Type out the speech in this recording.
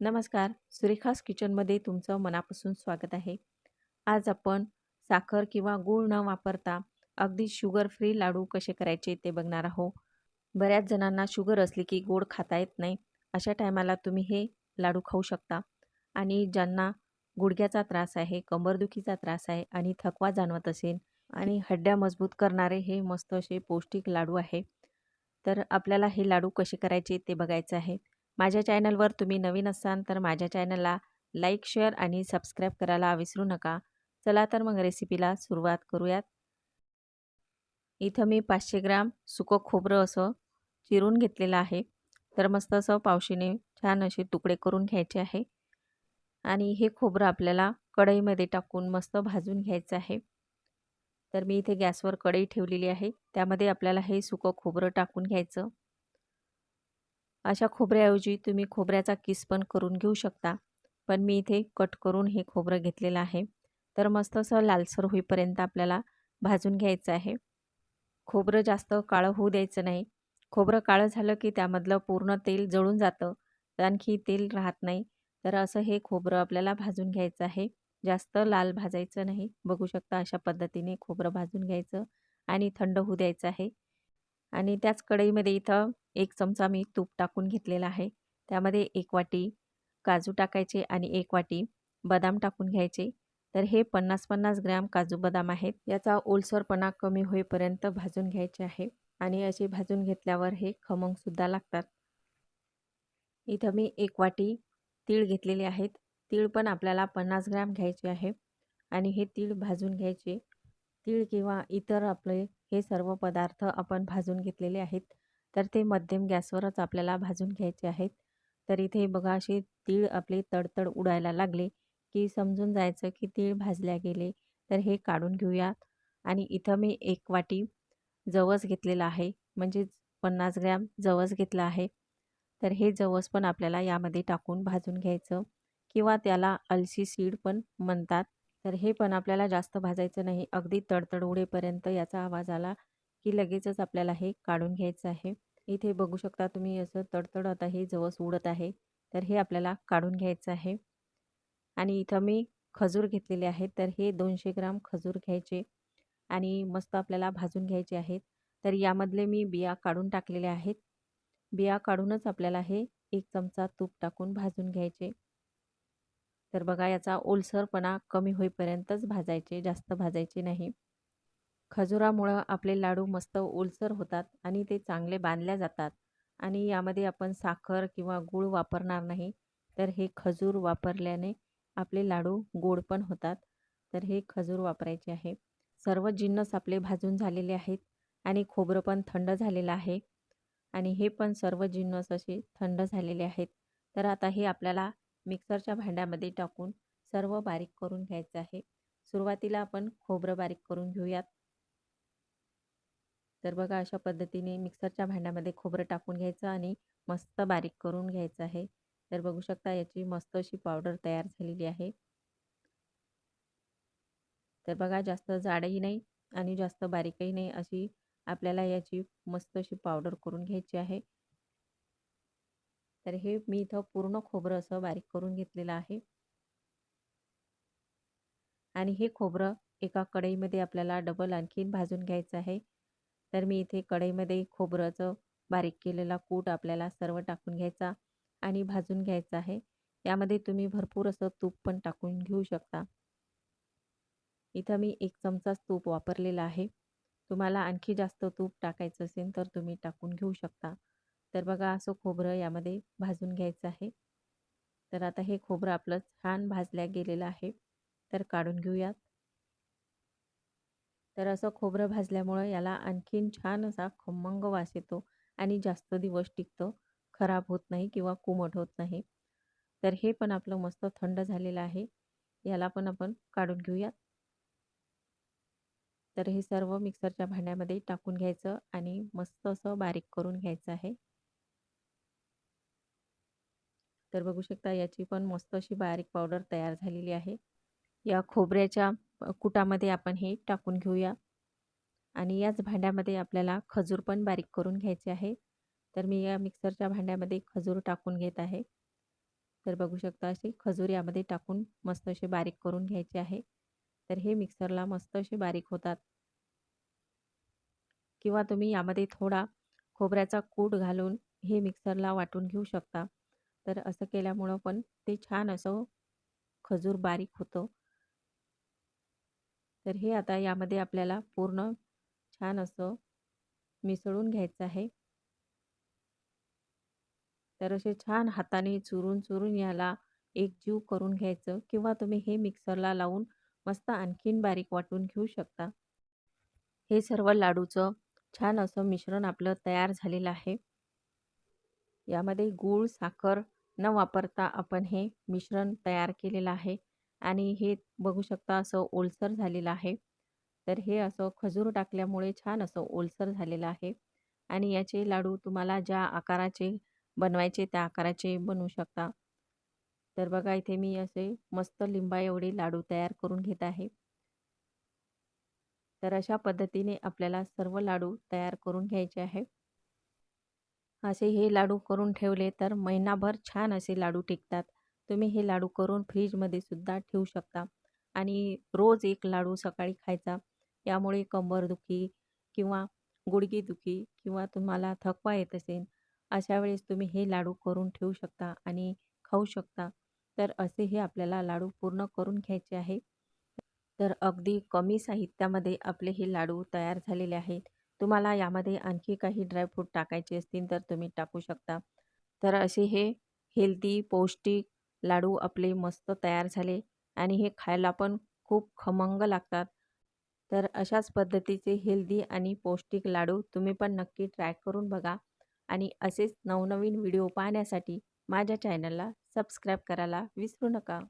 नमस्कार. सुरेखास किचनमध्ये तुमचं मनापासून स्वागत आहे. आज आपण साखर किंवा गूळ न वापरता अगदी शुगर फ्री लाडू कसे करायचे ते बघणार आहोत. बऱ्याच जणांना शुगर असली की गोड खाता येत नाही. अशा टायमाला तुम्ही हे लाडू खाऊ शकता. आणि ज्यांना गुडघ्याचा त्रास आहे कंबरदुखीचा त्रास आहे आणि थकवा जाणवत असेल आणि हड्ड्या मजबूत करणारे हे मस्त असे पौष्टिक लाडू आहे. तर आपल्याला हे लाडू कसे करायचे ते बघायचं आहे. माझ्या चॅनलवर तुम्ही नवीन असाल तर माझ्या चॅनलला लाईक शेअर आणि सबस्क्राईब करायला विसरू नका. चला तर मग रेसिपीला सुरुवात करूयात. इथं मी पाचशे ग्राम सुकं खोबरं असं चिरून घेतलेलं आहे. तर मस्त असं पावशीने छान असे तुकडे करून घ्यायचे आहे. आणि हे खोबरं आपल्याला कढईमध्ये टाकून मस्त भाजून घ्यायचं आहे. तर मी इथे गॅसवर कढई ठेवलेली आहे. त्यामध्ये आपल्याला हे सुकं खोबरं टाकून घ्यायचं. अशा खोबऱ्याऐवजी तुम्ही खोबऱ्याचा किस पण करून घेऊ शकता. पण मी इथे कट करून हे खोबरं घेतलेलं आहे. तर मस्त असं लालसर होईपर्यंत आपल्याला भाजून घ्यायचं आहे. खोबरं जास्त काळं होऊ द्यायचं नाही. खोबरं काळं झालं की त्यामधलं पूर्ण तेल जळून जातं. आणखी तेल राहत नाही. तर असं हे खोबरं आपल्याला भाजून घ्यायचं आहे. जास्त लाल भाजायचं नाही. बघू शकता अशा पद्धतीने खोबरं भाजून घ्यायचं आणि थंड होऊ द्यायचं आहे. आणि त्याच कढईमध्ये इथं एक चमचा मी तूप टाकून घेतलेला आहे. त्यामध्ये एक वाटी काजू टाकायचे आणि एक वाटी बदाम टाकून घ्यायचे. तर हे पन्नास पन्नास ग्रॅम काजू बदाम आहेत. याचा ओलसरपणा कमी होईपर्यंत भाजून घ्यायचे आहे आणि असे भाजून घेतल्यावर हे खमंगसुद्धा लागतात. इथं मी एक वाटी तीळ घेतलेले आहेत. तीळ पण आपल्याला पन्नास ग्रॅम घ्यायचे आहे आणि हे तीळ भाजून घ्यायचे. तीळ किंवा इतर आपले हे सर्व पदार्थ आपण भाजून घेतलेले आहेत. तर ते मध्यम गॅसवरच आपल्याला भाजून घ्यायचे आहेत. तर इथे बघा असे तीळ आपले तडतड उडायला लागले की समजून जायचं की तीळ भाजल्या गेले. तर हे काढून घेऊयात आणि इथं मी एक वाटी जवस घेतलेला आहे म्हणजेच पन्नास ग्रॅम जवस घेतला आहे. तर हे जवस पण आपल्याला यामध्ये टाकून भाजून घ्यायचं. किंवा त्याला अलसी सीड पण म्हणतात. तर हे पण आपल्याला जास्त भाजायचं नाही. अगदी तडतड उडेपर्यंत याचा आवाज आला की लगेचच आपल्याला हे काढून घ्यायचं आहे. इथे बघू शकता तुम्ही असं तडतड आता हे जवस उडत आहे. तर हे आपल्याला काढून घ्यायचं आहे. आणि इथं मी खजूर घेतलेले आहेत. तर हे दोनशे ग्राम खजूर घ्यायचे आणि मस्त आपल्याला भाजून घ्यायचे आहेत. तर यामधले मी बिया काढून टाकलेले आहेत. बिया काढूनच आपल्याला हे एक चमचा तूप टाकून भाजून घ्यायचे. तर बघा याचा ओलसरपणा कमी होईपर्यंतच भाजायचे जास्त भाजायचे नाही. खजुरामुळं आपले लाडू मस्त ओलसर होतात आणि ते चांगले बांधल्या जातात. आणि यामध्ये आपण साखर किंवा गूळ वापरणार नाही तर हे खजूर वापरल्याने आपले लाडू गोड पण होतात. तर हे खजूर वापरायचे आहे. सर्व जिन्नस आपले भाजून झालेले आहेत आणि खोबरं पण थंड झालेलं आहे. आणि हे पण सर्व जिन्नस असे थंड झालेले आहेत. तर आता हे आपल्याला मिक्सरच्या भांड्यामध्ये टाकून सर्व बारीक करून घ्यायचं आहे. सुरुवातीला आपण खोबरं बारीक करून घेऊयात. तर बघा अशा पद्धतीने मिक्सरच्या भांड्यामध्ये खोबरं टाकून घ्यायचं आणि मस्त बारीक करून घ्यायचं आहे. तर बघू शकता याची मस्त अशी पावडर तयार झालेली आहे. तर बघा जास्त जाडही नाही आणि जास्त बारीकही नाही अशी आपल्याला याची मस्त अशी पावडर करून घ्यायची आहे. तर हे मी इथं पूर्ण खोबरं असं बारीक करून घेतलेलं आहे. आणि हे खोबरं एका कढईमध्ये आपल्याला डबल आणखीन भाजून घ्यायचं आहे. तर मी इथे कढईमध्ये खोबऱ्याचं बारीक केलेला कूट आपल्याला सर्व टाकून घ्यायचा आणि भाजून घ्यायचा आहे. यामध्ये तुम्ही भरपूर असं तूप पण टाकून घेऊ शकता. इथं मी एक चमचाच तूप वापरलेला आहे. तुम्हाला आणखी जास्त तूप टाकायचं असेल तर तुम्ही टाकून घेऊ शकता. तर बघा असं खोबरं यामध्ये भाजून घ्यायचं आहे. तर आता हे खोबरं आपलं छान भाजल्या गेलेलं आहे. तर काढून घेऊयात. तर असं खोबरं भाजल्यामुळं याला आणखीन छान असा खमंग वास येतो आणि जास्त दिवस टिकतो खराब होत नाही किंवा कुमट होत नाही. तर हे पण आपलं मस्त थंड झालेलं आहे. याला पण आपण काढून घेऊयात. तर हे सर्व मिक्सरच्या भांड्यामध्ये टाकून घ्यायचं आणि मस्त असं बारीक करून घ्यायचं आहे. तर बघू शकता याची पण मस्त अशी बारीक पावडर तयार झालेली आहे. या खोबऱ्याच्या कुटामध्ये आपण हे टाकून घेऊया. आणि याच भांड्यामध्ये आपल्याला खजूर पण बारीक करून घ्यायचे आहे. तर मी या मिक्सरच्या भांड्यामध्ये खजूर टाकून घेत आहे. तर बघू शकता अशी खजूर यामध्ये टाकून मस्त असे बारीक करून घ्यायचे आहे. तर हे मिक्सरला मस्त असे बारीक होतात. किंवा तुम्ही यामध्ये थोडा खोबऱ्याचा कूट घालून हे मिक्सरला वाटून घेऊ शकता. तर असं केल्यामुळं पण ते छान असं खजूर बारीक होतं. तर हे आता यामध्ये आपल्याला पूर्ण छान असं मिसळून घ्यायचं आहे. तर असे छान हाताने चुरून चुरून याला एक जीव करून घ्यायचं किंवा तुम्ही हे मिक्सरला लावून मस्त आणखीन बारीक वाटून घेऊ शकता. हे सर्व लाडूचं छान असं मिश्रण आपलं तयार झालेलं आहे. यामध्ये गूळ साखर न वापरता आपण हे मिश्रण तयार केलेलं आहे आणि हे बघू शकता असं ओलसर झालेलं आहे. तर हे असं खजूर टाकल्यामुळे छान असं ओलसर झालेलं आहे आणि याचे लाडू तुम्हाला ज्या आकाराचे बनवायचे त्या आकाराचे बनवू शकता. तर बघा इथे मी असे मस्त लिंबा एवढे लाडू तयार करून घेत आहे. तर अशा पद्धतीने आपल्याला सर्व लाडू तयार करून घ्यायचे आहे. असे हे लाडू करून ठेवले तर महिनाभर छान असे लाडू टिकतात. तुम्ही हे लाडू करून फ्रीजमध्ये सुद्धा ठेवू शकता. आणि रोज एक लाडू सकाळी खायचा. यामुळे कंबरदुखी किंवा गुडघेदुखी किंवा तुम्हाला थकवा येत असेल अशा वेळेस तुम्ही हे लाडू करून ठेवू शकता आणि खाऊ शकता. तर असे हे आपल्याला लाडू पूर्ण करून घ्यायचे आहे. तर अगदी कमी साहित्यामध्ये आपले हे लाडू तयार झालेले आहेत. तुम्हाला यामध्ये आणखी काही ड्रायफ्रूट टाकायचे असतील तर तुम्ही टाकू शकता. तर असे हे हेल्दी पौष्टिक लाडू आपले मस्त तयार झाले आणि हे खायला पण खूप खमंग लागतात. तर अशाच पद्धतीचे हेल्दी आणि पौष्टिक लाडू तुम्ही पण नक्की ट्राय करून बघा आणि असेच नवनवीन व्हिडिओ पाहण्यासाठी माझ्या चॅनलला सबस्क्राईब करायला विसरू नका.